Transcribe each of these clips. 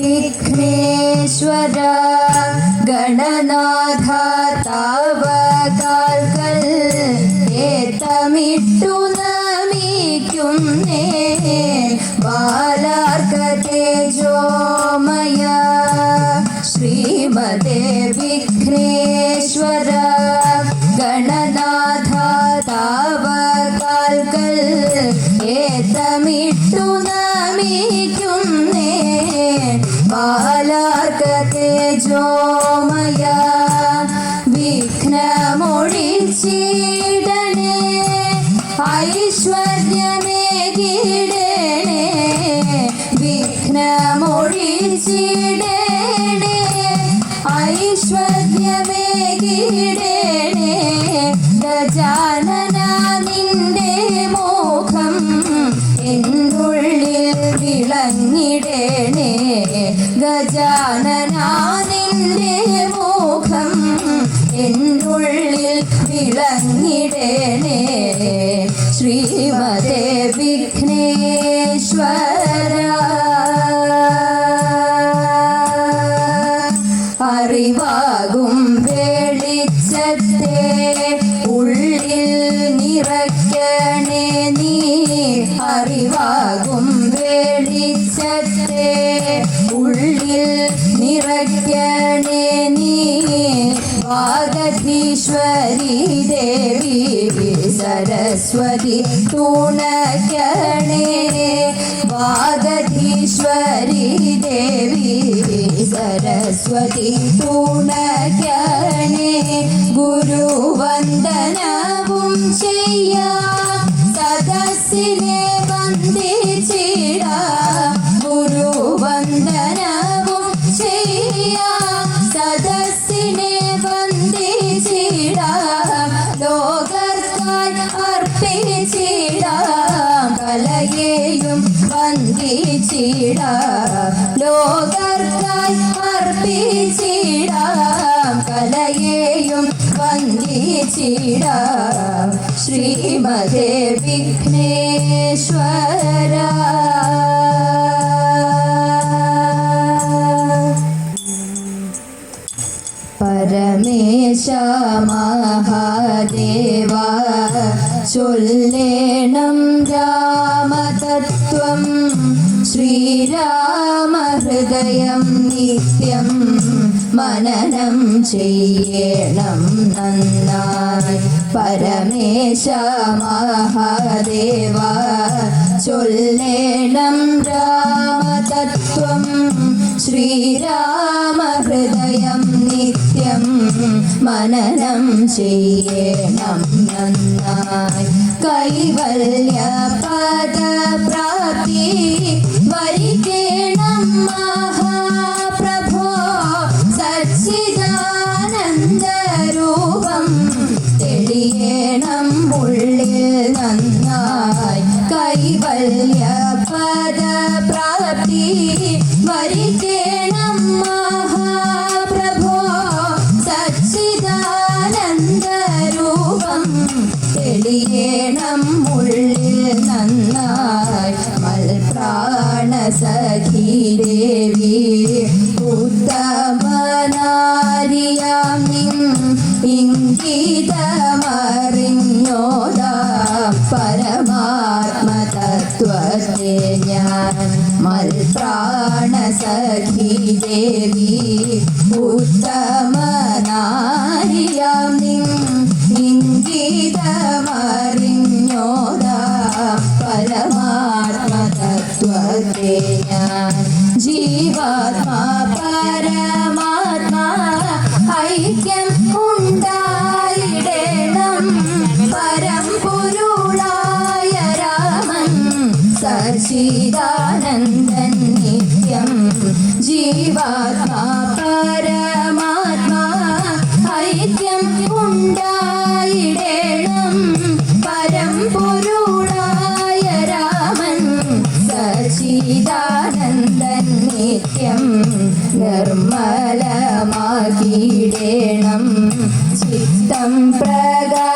വിഘ്നേശ്വര ഗണനാഥ തവ കാൽക്കൽ ഏത്തമിട്ടു നമിക്കുന്നേ. ബാലാർക്ക തേജോമയ ബാലാർക്ക തേജോമയ വിഘ്നമൊഴിച്ചിടണേ. ഐശ്വര്യമേ കിടണേ എന്നുള്ളിൽ വിളങ്ങിടേനേ ശ്രീമതേ വിഘ്നേശ്വര. അറിവാകും വെളിച്ചത്തെ ഉള്ളിൽ നിറയ്ക്കണേ നീ. അറിവാകും വെളിച്ചത്തെ വാഗധീശ്വരി ദേവി സരസ്വതി തുണക്കണേ വാഗധീശ്വരി ദേവി സരസ്വതി തുണക്കണേ ഗുരുവന്ദനവും ചെയ്യാ സദസ്സിനെ വന്ദിച്ചിടാം. ലോകർക്കായി അർപ്പിച്ചിടാം. കലയെയും വന്ദിച്ചിടാം. ശ്രീമതേ വിഘ്നേശ്വര പരമേശ മഹാദേവ ചൊല്ലേണം രാമതത്വം ശ്രീരാമഹൃദയം നിത്യം മനനം ചെയ്യണം നന്നായി. പരമേശ മഹാദേവ ചൊല്ലേണം രാമതത്വം. ശ്രീരാമഹൃദയം നിത്യം മനനം ചെയ്യണം നന്നായി. കൈവല്യ പദപ്രാപ്തി వరికేణమ్మా സഖി ദേവി ഉത്തമനാരിയാം നിൻ ഇംഗിതമറിഞ്ഞോദാം പരമാത്മതത്വത്തെ സഖി ദേവി ഉത്തമനാരിയാം പരമാത്മാ പരമ്പൊരുളായ രാമൻ നിത്യം. ജീവാത്മാ പരമാത്മാ ഐക്യം നിർമ്മലമാക്കിയിടേണം ചിത്തം പ്രകാശിക്കണം.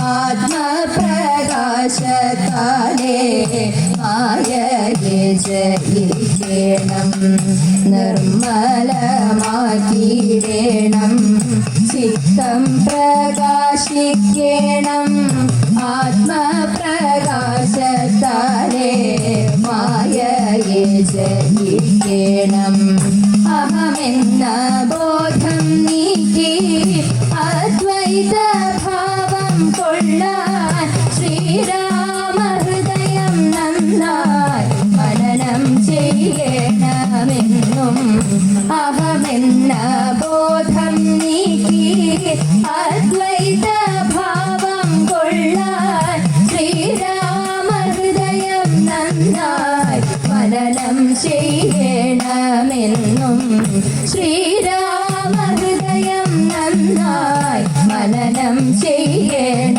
ആത്മപ്രകാശത്താലേ ജയിക്കണം. നിർമ്മലമാക്കിയിടേണം. ചിത്തം പ്രകാശിക്കണം. ആത്മപ്രകാശത്താലേ ഭാവം കൊള്ളാൻ ശ്രീരാമഹൃദയം നന്നായി മനനം ചെയ്യണമെന്നും അഹമെന്ന ബോധം നീക്കി അദ്വൈത ഭാവം കൊള്ളാൻ ശ്രീരാമഹൃദയം നന്നായി മനനം ചെയ്യണമെന്നും ശ്രീ ചെയ്യണമെന്നും